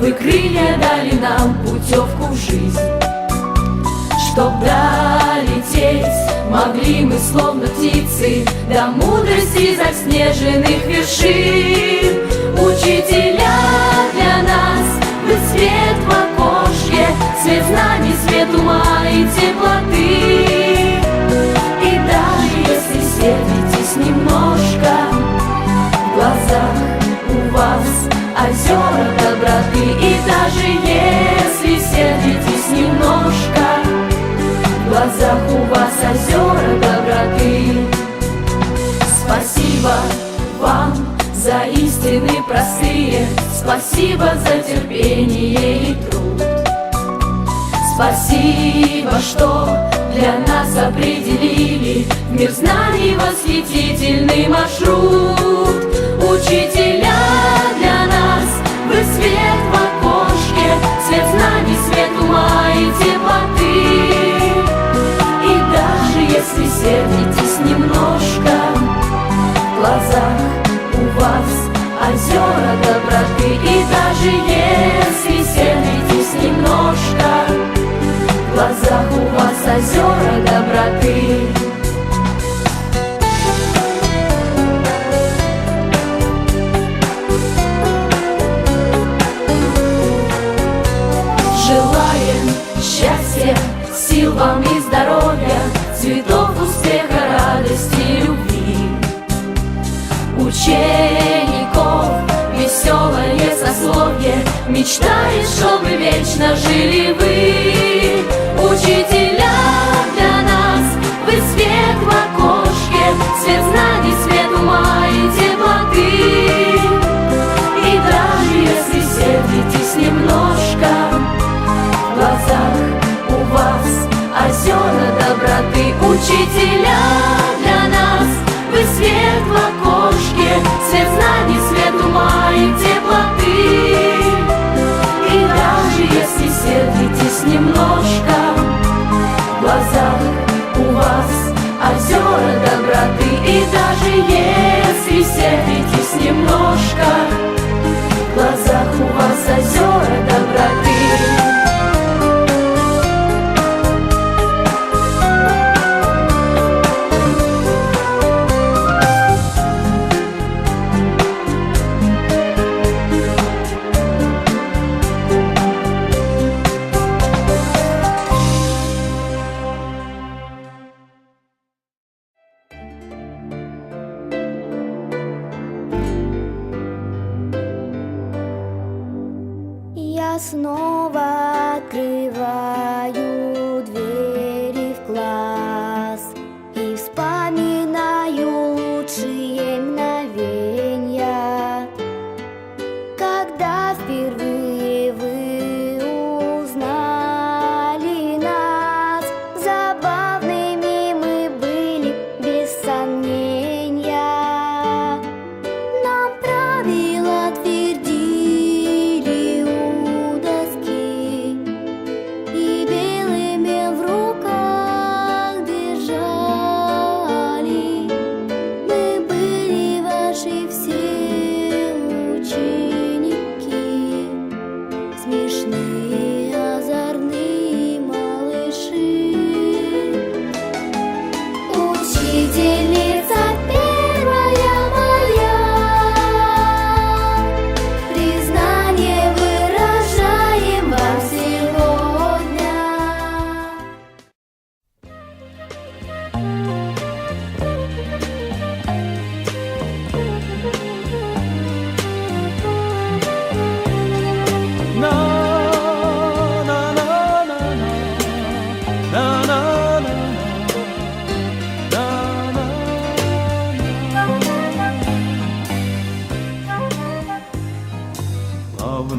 вы крылья дали нам путевку в жизнь, Чтоб долететь могли мы, словно птицы, До мудрости заснеженных вершин. Учителя для нас, вы свет в окошке, Свет знаний, свет ума и теплоты. простые. Спасибо за терпение и труд. Спасибо, что для нас определили В мир знаний восхитительный маршрут. Мечтает, чтобы вечно жили вы, учитель.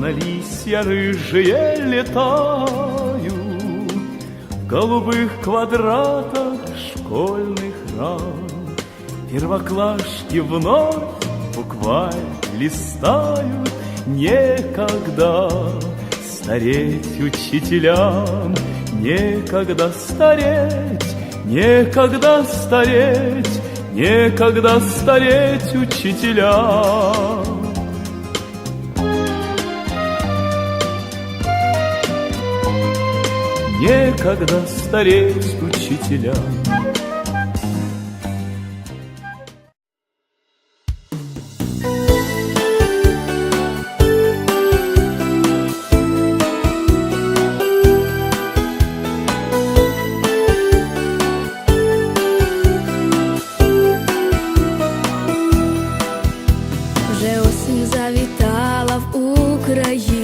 Словно листья рыжие летаю В голубых квадратах школьных рам Первоклашки вновь буквально листают. Некогда стареть учителям Некогда стареть, некогда стареть Некогда стареть учителям. некогда стареть учителя. Вже осінь завітала в Україну